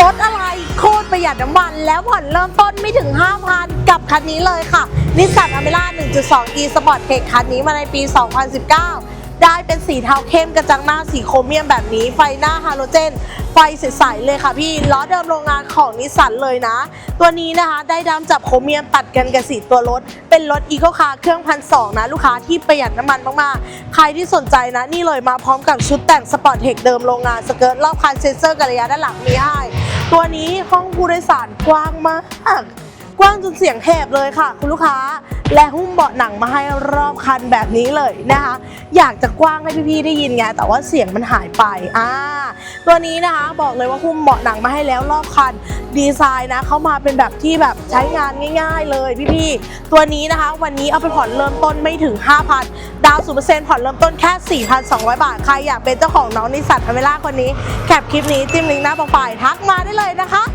รถอะไรโคตรประหยัดน้ำมัน แล้วผ่อนเริ่มต้นไม่ถึง 5,000 กับคันนี้เลยค่ะนิสสันอเมร่า1.2 e Sport Tech คันนี้มาในปี 2019 ได้เป็นสีเทาเข้มกระจังหน้าสีโครเมียมแบบนี้ ไฟหน้าฮาโลเจน ไฟใสๆเลยค่ะพี่ ล้อเดิมโรงงานของนิสสันเลยนะ ตัวนี้นะคะได้ดำจับโครเมียมตัดกันกับสีตัวรถ เป็นรถอีโคคาร์เครื่องพันสองนะลูกค้าที่ประหยัดน้ำมันมากๆ ใครที่สนใจนะนี่เลยมาพร้อมกับชุดแต่งสปอร์ตเทคเดิมโรงงานสเกิร์ตรอบคันเซนเซอร์กระยะด้านหลังมีให้ ตัวนี้ห้องผู้โดยสารกว้างมาก กว้างจนเสียงแหบเลยค่ะ คุณลูกค้า และหุ้มเบาะหนังมาให้รอบคันแบบนี้เลยนะคะ อยากจะกว้างให้พี่ๆได้ยินไงแต่ว่าเสียงมันหายไปอ่าตัวนี้นะคะบอกเลยว่าหุ้มเบาะหนังมาให้แล้วรอบคันดีไซน์นะเขามาเป็นแบบที่แบบใช้งานง่าย ๆ เลยพี่ๆตัวนี้นะคะ วันนี้เอาไปผ่อนเริ่มต้นไม่ถึง 5,000 ดาวน์ศูเปอร์เซ็นต์ผ่อนเริ่มต้นแค่ 4,200 บาท ใครอยากเป็นเจ้าของน้องนิสสันอเมร่าคนนี้แคปคลิปนี้จิ้มลิงก์หน้าโปรไฟล์ทักมาได้เลยนะคะ